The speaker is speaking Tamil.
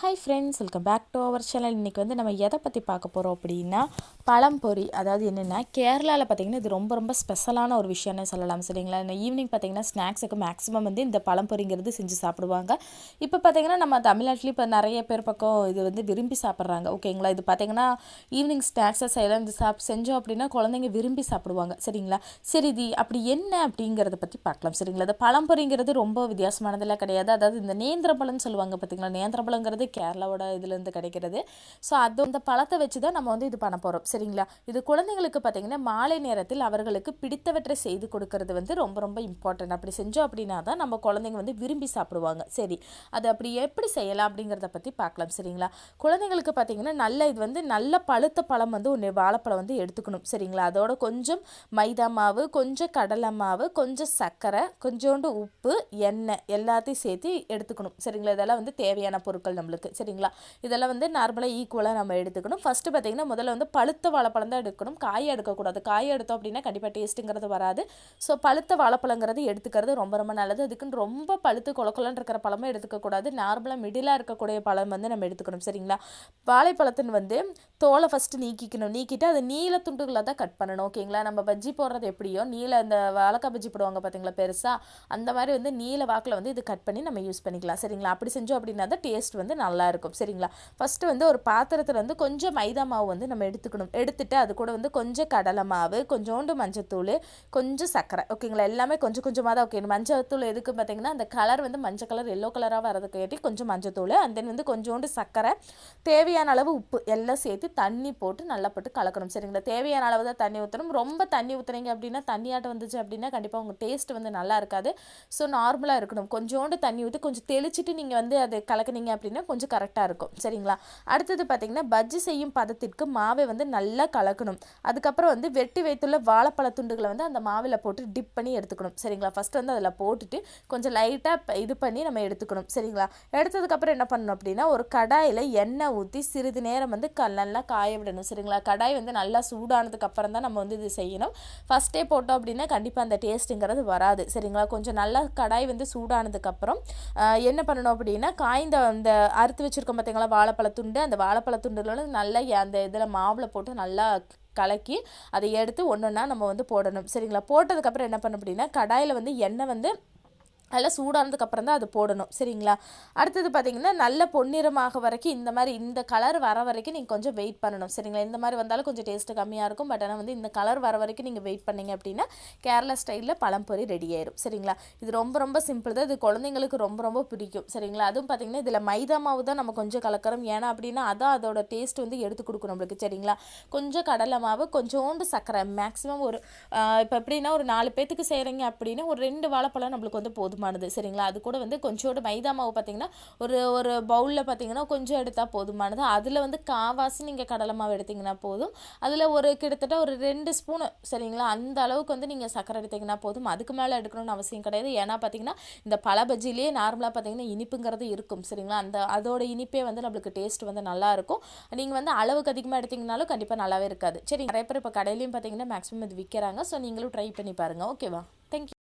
Hi friends welcome back to our channel இன்றைக்கி வந்து நம்ம எதை பற்றி பார்க்க போகிறோம் அப்படின்னா பழம்பொரி அதாவது என்னென்னா கேரளாவில் பார்த்திங்கன்னா இது ரொம்ப ரொம்ப ஸ்பெஷலான ஒரு விஷயம்னு சொல்லலாம் சரிங்களா? இந்த ஈவினிங் பார்த்திங்கன்னா ஸ்நாக்ஸுக்கு மேக்ஸிமம் வந்து இந்த பழம்பொரிங்கிறது செஞ்சு சாப்பிடுவாங்க. இப்போ பார்த்திங்கன்னா நம்ம தமிழ்நாட்டில் இப்போ நிறைய பேர் பக்கம் இது வந்து விரும்பி சாப்பிட்றாங்க ஓகேங்களா இது பார்த்திங்கன்னா ஈவினிங் ஸ்நாக்ஸை செய்யலாம் இது சாப் செஞ்சோம் அப்படின்னா குழந்தைங்க விரும்பி சாப்பிடுவாங்க சரிங்களா? சரி இது அப்படி என்ன அப்படிங்கிறத பற்றி பார்க்கலாம் சரிங்களா? இந்த பழம்பொரிங்கிறது ரொம்ப வித்தியாசமானதெல்லாம் கிடையாது. அதாவது இந்த நேந்திரப்பழம்னு சொல்லுவாங்க பார்த்திங்களா நேந்திரப்பழங்கிறது கேரளாவோட இதுலேருந்து கிடைக்கிறது. ஸோ அது அந்த பழத்தை வச்சு தான் நம்ம வந்து இது பண்ண போகிறோம் சரிங்களா? இது குழந்தைங்களுக்கு பார்த்திங்கன்னா மாலை நேரத்தில் அவர்களுக்கு பிடித்தவற்றை செய்து கொடுக்கறது வந்து ரொம்ப ரொம்ப இம்பார்ட்டன்ட் அப்படி செஞ்சோம் அப்படின்னா தான் நம்ம குழந்தைங்க வந்து விரும்பி சாப்பிடுவாங்க. சரி. அது அப்படி எப்படி செய்யலாம் அப்படிங்கிறத பற்றி பார்க்கலாம். சரிங்களா? குழந்தைங்களுக்கு பார்த்திங்கன்னா நல்ல இது வந்து நல்ல பழுத்த பழம் வந்து ஒன்று வாழைப்பழம் வந்து எடுத்துக்கணும். சரிங்களா? அதோட கொஞ்சம் மைதா மாவு கொஞ்சம் கடலை மாவு கொஞ்சம் சர்க்கரை கொஞ்சோண்டு உப்பு எண்ணெய் எல்லாத்தையும் சேர்த்து எடுத்துக்கணும். சரிங்களா? இதெல்லாம் வந்து தேவையான பொருட்கள் நம்மளுக்கு. சரிங்களா? இதெல்லாம் வந்து நார்மலாக ஈக்குவலாக நம்ம எடுத்துக்கணும். ஃபஸ்ட்டு பார்த்திங்கன்னா முதல்ல வந்து பழுத்த வாழைப்பழம் தான் எடுக்கணும். காயை எடுக்கக்கூடாது. காயை எடுத்தோம் அப்படின்னா கண்டிப்பாக டேஸ்ட்டுங்கிறது வராது. ஸோ பழுத்த வாழைப்பழங்கிறது எடுத்துக்கிறது ரொம்ப ரொம்ப நல்லது. அதுக்குன்னு ரொம்ப பழுத்து குளக்குலன்னு இருக்கிற பழமும் எடுத்துக்கக்கூடாது. நார்மலாக மிடிலாக இருக்கக்கூடிய பழம் வந்து நம்ம எடுத்துக்கணும். சரிங்களா? வாழைப்பழத்தின் வந்து தோலை ஃபஸ்ட்டு நீக்கிக்கணும். நீக்கிட்டு அதை நீல துண்டுகளை தான் கட் பண்ணணும். ஓகேங்களா? நம்ம பஜ்ஜி போடுறது எப்படியோ நீல அந்த வாழைக்காய் பஜ்ஜி போடுவாங்க பார்த்தீங்களா பெருசாக அந்த மாதிரி வந்து நீல வாக்கில் வந்து இது கட் பண்ணி நம்ம யூஸ் பண்ணிக்கலாம். சரிங்களா? அப்படி செஞ்சோம் அப்படின்னா தான் டேஸ்ட் வந்து நல்லா நல்லாயிருக்கும். சரிங்களா? ஃபஸ்ட்டு வந்து ஒரு பாத்திரத்தில் வந்து கொஞ்சம் மைதா மாவு வந்து நம்ம எடுத்துக்கணும். எடுத்துகிட்டு அது கூட வந்து கொஞ்சம் கடலை மாவு கொஞ்சோண்டு மஞ்சத்தூள் கொஞ்சம் சர்க்கரை. ஓகேங்களா? எல்லாமே கொஞ்சம் கொஞ்சமாக தான் ஓகே. மஞ்சத்தூள் எதுக்கு பார்த்தீங்கன்னா அந்த கலர் வந்து மஞ்சள் கலர் எல்லோ கலராக வரதுக்கு ஏட்டி கொஞ்சம் மஞ்சத்தூள் அண்ட் தென் வந்து கொஞ்சோண்டு சர்க்கரை. தேவையான அளவு உப்பு எல்லாம் சேர்த்து தண்ணி போட்டு நல்லா போட்டு கலக்கணும். சரிங்களா? தேவையான அளவு தான் தண்ணி ஊற்றணும் ரொம்ப தண்ணி ஊற்றுறீங்க அப்படின்னா தண்ணியாட்டம் வந்துச்சு அப்படின்னா கண்டிப்பாக உங்கள் டேஸ்ட் வந்து நல்லா இருக்காது. ஸோ நார்மலாக இருக்கணும். கொஞ்சோண்டு தண்ணி ஊற்றி கொஞ்சம் தெளிச்சிட்டு நீங்கள் வந்து அதை கலக்குனீங்க அப்படின்னா கொஞ்சம் கொஞ்சம் கரெக்டாக இருக்கும். சரிங்களா? அடுத்தது பார்த்தீங்கன்னா பஜ்ஜி செய்யும் பதத்திற்கு மாவை வந்து நல்லா கலக்கணும். அதுக்கப்புறம் வந்து வெட்டி வைத்துள்ள வாழைப்பழ துண்டுகளை வந்து அந்த மாவில் போட்டு டிப் பண்ணி எடுத்துக்கணும். சரிங்களா? ஃபஸ்ட் வந்து அதில் போட்டுட்டு கொஞ்சம் லைட்டாக இது பண்ணி நம்ம எடுத்துக்கணும். சரிங்களா? எடுத்ததுக்கப்புறம் என்ன பண்ணணும் அப்படின்னா ஒரு கடாயில் எண்ணெய் ஊற்றி சிறிது நேரம் வந்து க நல்லா காய விடணும். சரிங்களா? கடாய் வந்து நல்லா சூடானதுக்கு அப்புறம் தான் நம்ம வந்து இது செய்யணும். ஃபஸ்ட்டே போட்டோம் அப்படின்னா கண்டிப்பாக அந்த டேஸ்ட்டுங்கிறது வராது. சரிங்களா? கொஞ்சம் நல்லா கடாய் வந்து சூடானதுக்கப்புறம் என்ன பண்ணணும் அப்படின்னா காய்ந்த அந்த அறுத்து வச்சுருக்கோம் பார்த்தீங்களா வாழைப்பழத்துண்டு அந்த வாழைப்பழத்துண்டுல வந்து நல்லா அந்த இதில் மாவில் போட்டு நல்லா கலக்கி அதை எடுத்து ஒன்று ஒன்றா நம்ம வந்து போடணும். சரிங்களா? போட்டதுக்கப்புறம் என்ன பண்ணணும் அப்படின்னா கடாயில் வந்து எண்ணெய் வந்து நல்லா சூடானதுக்கப்புறம் தான் அது போடணும். சரிங்களா? அடுத்தது பார்த்தீங்கன்னா நல்ல பொன்னிறமாக வரைக்கும் இந்த மாதிரி இந்த கலர் வர வரைக்கும் நீங்கள் கொஞ்சம் வெயிட் பண்ணணும். சரிங்களா? இந்த மாதிரி வந்தாலும் கொஞ்சம் டேஸ்ட்டு கம்மியாக இருக்கும். பட் ஆனால் வந்து இந்த கலர் வர வரைக்கும் நீங்கள் வெயிட் பண்ணீங்க அப்படின்னா கேரளா ஸ்டைலில் பழம்பொரி ரெடி ஆயிரும். சரிங்களா? இது ரொம்ப ரொம்ப சிம்பிள் தான். இது குழந்தைங்களுக்கு ரொம்ப ரொம்ப பிடிக்கும். சரிங்களா? அதுவும் பார்த்தீங்கன்னா இதில் மைதா மாவு தான் நம்ம கொஞ்சம் கலக்கிறோம். ஏன்னா அப்படின்னா அதான் அதோட டேஸ்ட் வந்து எடுத்து கொடுக்கும் நம்மளுக்கு. சரிங்களா? கொஞ்சம் கடலை மாவு கொஞ்சோண்டு சர்க்கரை மேக்ஸிமம் ஒரு இப்போ எப்படின்னா ஒரு நாலு பேத்துக்கு செய்கிறீங்க அப்படின்னா ஒரு ரெண்டு வாழைப்பழம் நம்மளுக்கு வந்து போதும். போதுமானது சரிங்களா? அது கூட வந்து கொஞ்சோண்டு மைதா மாவு பார்த்தீங்கன்னா ஒரு ஒரு பவுலில் பார்த்தீங்கன்னா கொஞ்சம் எடுத்தால் போதுமானது. அதில் வந்து காவாசி நீங்கள் கடலை மாவு எடுத்திங்கன்னா போதும். அதில் ஒரு கிட்டத்தட்ட ஒரு ரெண்டு ஸ்பூனு சரிங்களா? அந்த அளவுக்கு வந்து நீங்கள் சக்கரை எடுத்திங்கன்னா போதும். அதுக்கு மேலே எடுக்கணும்னு அவசியம் கிடையாது. ஏன்னா பார்த்தீங்கன்னா இந்த பல பஜ்ஜிலேயே நார்மலாக பார்த்தீங்கன்னா இனிப்புங்கிறது இருக்கும் சரிங்களா? அந்த அதோட இனிப்பே வந்து நம்மளுக்கு டேஸ்ட் வந்து நல்லாயிருக்கும் நீங்கள் வந்து அளவுக்கு அதிகமாக எடுத்திங்கனாலும் கண்டிப்பாக நல்லாவே இருக்காது. சரி நிறைய பேர் இப்போ கடையிலையும் பார்த்தீங்கன்னா மேக்ஸிமம் இது விற்கிறாங்க ஸோ நீங்களும் ட்ரை பண்ணி பாருங்கள் ஓகேவா தேங்க்யூ